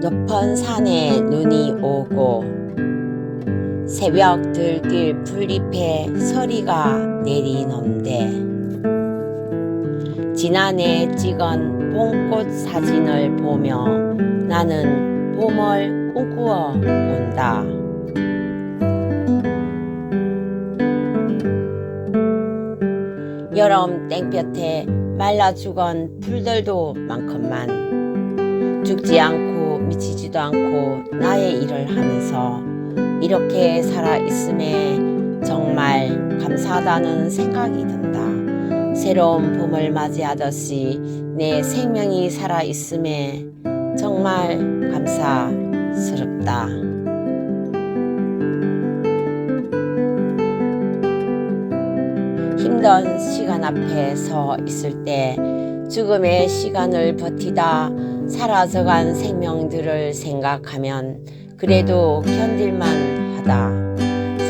높은 산에 눈이 오고 새벽 들길 풀잎에 서리가 내리는데 지난해 찍은 봄꽃 사진을 보며 나는 봄을 꿈꾸어 본다. 여름 땡볕에 말라 죽은 풀들도 많건만 죽지 않고 미치지도 않고 나의 일을 하면서 이렇게 살아 있음에 정말 감사하다는 생각이 든다. 새로운 봄을 맞이하듯이 내 생명이 살아 있음에 정말 감사스럽다. 힘든 시간 앞에 서 있을 때 죽음의 시간을 버티다 사라져간 생명들을 생각하면 그래도 견딜만 하다.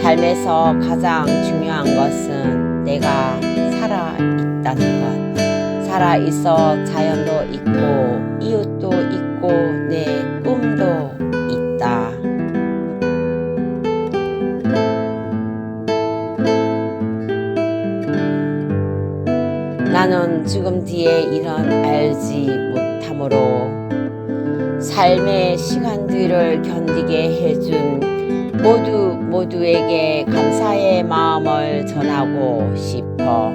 삶에서 가장 중요한 것은 내가 살아 있다는 것. 살아 있어 자연도 있고 이웃 나는 지금 뒤에 이런 알지 못함으로 삶의 시간들을 견디게 해준 모두 모두에게 감사의 마음을 전하고 싶어.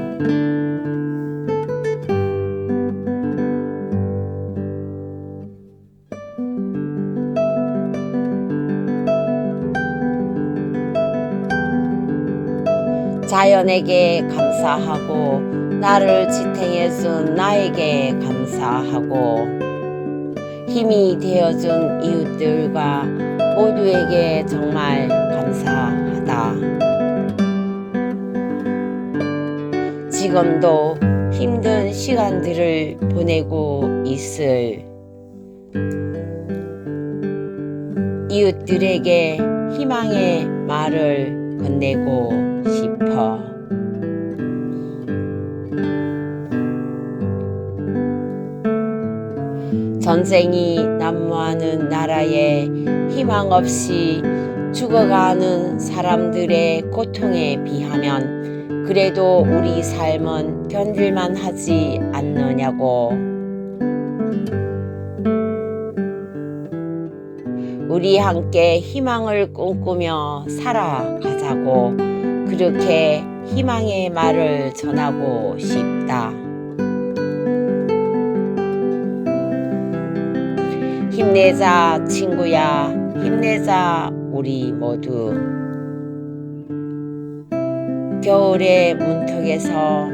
자연에게 감사하고 나를 지탱해준 나에게 감사하고 힘이 되어준 이웃들과 모두에게 정말 감사하다. 지금도 힘든 시간들을 보내고 있을 이웃들에게 희망의 말을 건네고 전쟁이 난무하는 나라에 희망 없이 죽어가는 사람들의 고통에 비하면 그래도 우리 삶은 견딜만 하지 않느냐고. 우리 함께 희망을 꿈꾸며 살아가자고 그렇게 희망의 말을 전하고 싶다. 힘내자 친구야. 힘내자 우리 모두. 겨울의 문턱에서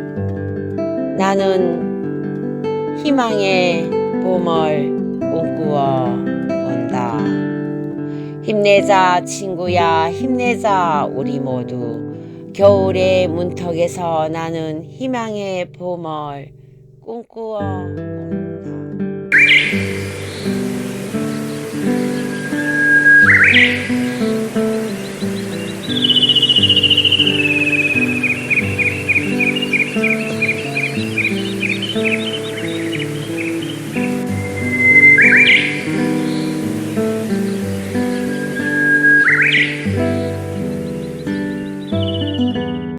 나는 희망의 봄을 꿈꾸어 본다. 힘내자 친구야. 힘내자 우리 모두. 겨울의 문턱에서 나는 희망의 봄을 꿈꾸어 본다